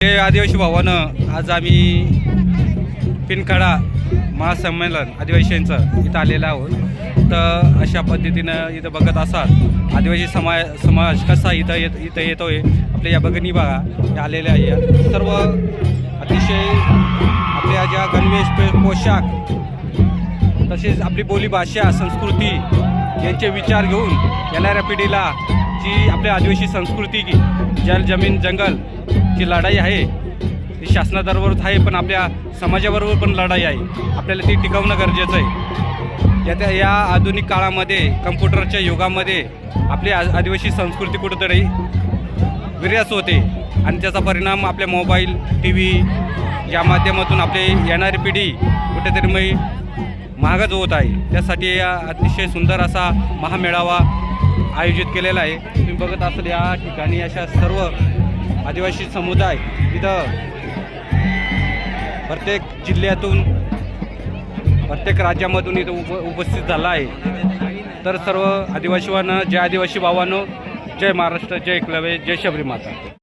हे आदिवासी भावानं आज आम्ही पिनकडा महासंमेलन आदिवासींचं इथं आलेलं आहोत तर अशा पद्धतीनं इथं बघत असाल आदिवासी समाज समाज कसा इथं येत इथं येतो आहे आपल्या या भगिनी बघा हे आलेल्या आहे या. सर्व अतिशय आपल्या ज्या गणवेश पोशाख तसेच आपली बोलीभाषा संस्कृती यांचे विचार घेऊन येणाऱ्या पिढीला जी आपल्या आदिवासी संस्कृती जल जमीन जंगल जी लढाई आहे. ती शासनाबरोबरच आहे पण आपल्या समाजाबरोबर पण लढाई आहे. आपल्याला ती टिकवणं गरजेचं आहे. या त्या या आधुनिक काळामध्ये कम्प्युटरच्या युगामध्ये आपली आ आदिवासी संस्कृती कुठंतरी विर्यास होते. आणि त्याचा परिणाम आपल्या मोबाईल टी व्ही या माध्यमातून आपली येणारी पिढी कुठेतरी मग महागच होत आहे. त्यासाठी या अतिशय सुंदर असा महामेळावा आयोजित केलेला आहे. तुम्ही बघत असाल या ठिकाणी अशा सर्व आदिवासी समुदाय इथं प्रत्येक जिल्ह्यातून प्रत्येक राज्यामधून इथं उप उपस्थित झाला आहे. तर सर्व आदिवासीवानं जय आदिवासी भावानो जय महाराष्ट्र जय एकलवे जय शबरी माता.